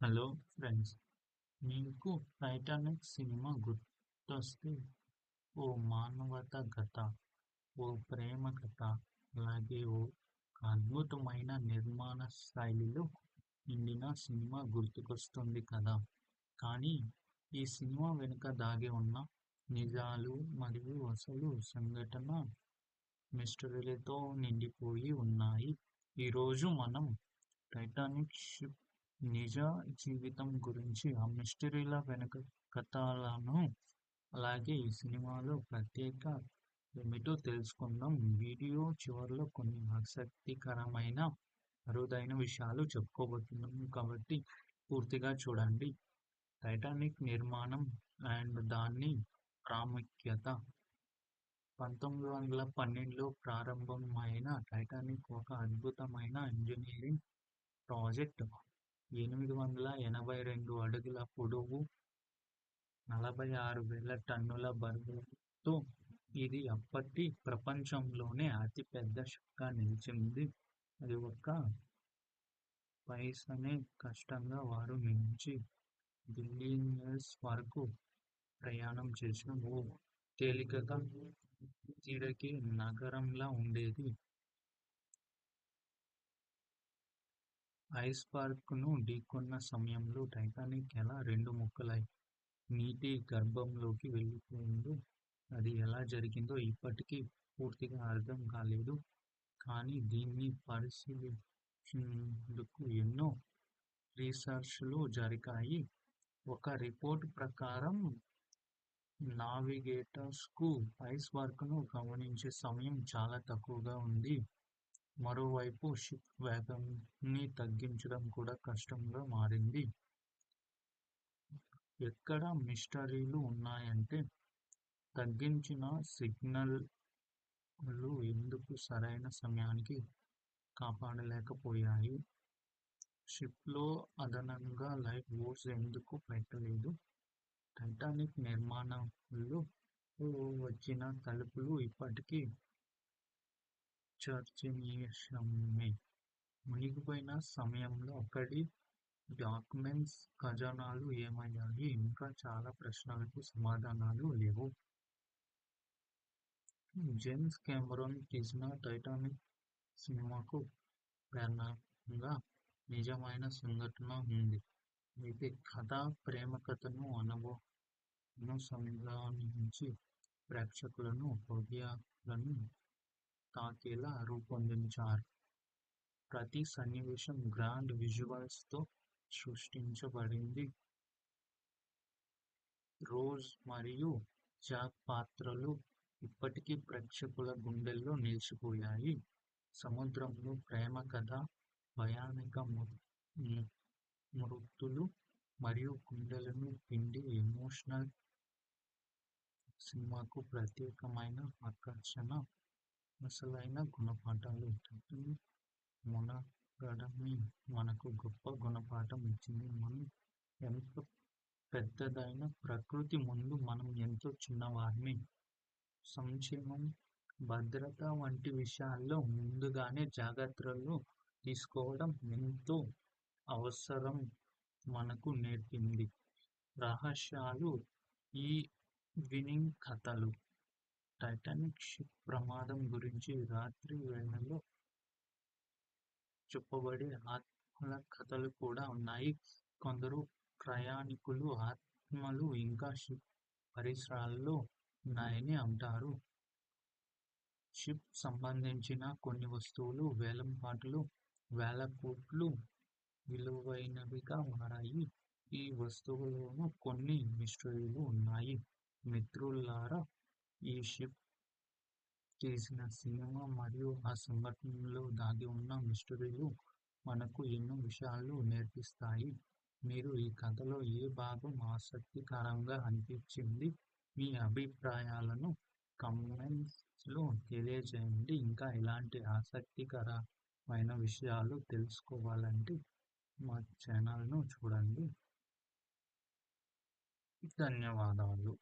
Hello friends మీకు Titanic cinema గుర్తొస్తే ఓ మానవత కథ ఓ ప్రేమ కథ అలాగే ఓ అద్భుతమైన నిర్మాణ శైలిలో నిండిన సినిమా గుర్తుకొస్తుంది కదా. కానీ ఈ సినిమా వెనుక దాగి ఉన్న నిజాలు మరియు అసలు సంఘటన మిస్టరీలతో నిండిపోయి ఉన్నాయి. ఈరోజు మనం టైటానిక్ షిప్ నిజ జీవితం గురించి ఆ మిస్టరీల వెనుక కథలను అలాగే ఈ సినిమాలో ప్రత్యేక ఏమిటో తెలుసుకుందాం. వీడియో చివరిలో కొన్ని ఆసక్తికరమైన అరుదైన విషయాలు చెప్పుకోబోతున్నాం కాబట్టి పూర్తిగా చూడండి. టైటానిక్ నిర్మాణం అండ్ దాని ప్రాముఖ్యత. పంతొమ్మిది వందల పన్నెండులో ప్రారంభమైన టైటానిక్ ఒక అద్భుతమైన ఇంజనీరింగ్ ప్రాజెక్ట్ ఎనిమిది వందల ఎనభై రెండు అడుగుల పొడవు నలభై ఆరు వేల టన్నుల బరువుతో ఇది అప్పటి ప్రపంచంలోనే అతిపెద్ద షిప్గా నిలిచింది. అది ఒక పైసనే కష్టంగా వారు నుంచి బిలియనర్స్ వరకు ప్రయాణం చేసిన ఓ తేలికగా తిరిగి నగరంలా ఉండేది. ఐస్బర్గ్ను ఢీకొన్న సమయంలో టైటానిక్ ఎలా రెండు ముక్కలై నీటి గర్భంలోకి వెళ్ళిపోయిందో అది ఎలా జరిగిందో ఇప్పటికీ పూర్తిగా అర్థం కాలేదు. కానీ దీన్ని పరిశీలించేందుకు ఎన్నో రీసెర్చ్లు జరిగాయి. ఒక రిపోర్ట్ ప్రకారం నావిగేటర్స్కు ఐస్బర్గ్ను గమనించే సమయం చాలా తక్కువగా ఉంది. మరోవైపు షిప్ వేగాన్ని తగ్గించడం కూడా కష్టంగా మారింది. ఎక్కడ మిస్టరీలు ఉన్నాయంటే తగ్గించిన సిగ్నల్లు ఎందుకు సరైన సమయానికి కాపాడలేకపోయాయి? షిప్లో అదనంగా లైఫ్ బోట్స్ ఎందుకు పెట్టలేదు? టైటానిక్ నిర్మాణంలో వచ్చిన తలుపులు ఇప్పటికీ చర్చనీయాంశమే. మునిగిపోయిన సమయంలో అక్కడి డాక్యుమెంట్స్, ఖజానాలు ఏమయ్యాయి? ఇంకా చాలా ప్రశ్నలకు సమాధానాలు లేవు. జేమ్స్ కెమెరాన్ తీసిన టైటానిక్ సినిమాకు ప్రేరణగా నిజమైన సంఘటన ఉంది. అయితే కథ, ప్రేమ కథను అనుసంధానించి ప్రేక్షకులను హృదయాలను తాకేలా రూపొందించారు. ప్రతి సన్నివేశం గ్రాండ్ విజువల్స్తో సృష్టించబడింది. రోజ్ మరియు జాక్ పాత్రలు ఇప్పటికీ ప్రేక్షకుల గుండెల్లో నిలిచిపోయాయి. సముద్రంలో ప్రేమ కథ, భయానక మృతులు మరియు గుండెలను పిండి ఎమోషనల్ సినిమాకు ప్రత్యేకమైన ఆకర్షణ. అసలైన గుణపాఠాలు టైటానిక్ మునగడమే మనకు గొప్ప గుణపాఠం ఇచ్చింది. మనం ఎంత పెద్దదైనా ప్రకృతి ముందు మనం ఎంతో చిన్నవారమే. సంక్షేమం, భద్రత వంటి విషయాల్లో ముందుగానే జాగ్రత్తలు తీసుకోవడం ఎంతో అవసరం మనకు నేర్పింది. రహస్యాలు ఈ వినింగ్ కథలు టైటానిక్ షిప్ ప్రమాదం గురించి రాత్రి వేళల్లో చెప్పబడే ఆత్మల కథలు కూడా ఉన్నాయి. కొందరు ప్రయాణికులు ఆత్మలు ఇంకా షిప్ పరిసరాల్లో ఉన్నాయని అంటారు. షిప్ సంబంధించిన కొన్ని వస్తువులు వేలంపాటలో వేల కోట్లు విలువైనవిగా మారాయి. ఈ వస్తువులను కొన్ని మిస్టరీలు ఉన్నాయి. మిత్రులారా ఈ షిప్ చేసిన సినిమా మరియు ఆ సంఘటనలో దాగి ఉన్న మిస్టరీలు మనకు ఎన్నో విషయాలు నేర్పిస్తాయి. మీరు ఈ కథలో ఏ భాగం ఆసక్తికరంగా అనిపించింది? మీ అభిప్రాయాలను కమెంట్స్లో తెలియజేయండి. ఇంకా ఇలాంటి ఆసక్తికరమైన విషయాలు తెలుసుకోవాలంటే మా ఛానల్ను చూడండి. ధన్యవాదాలు.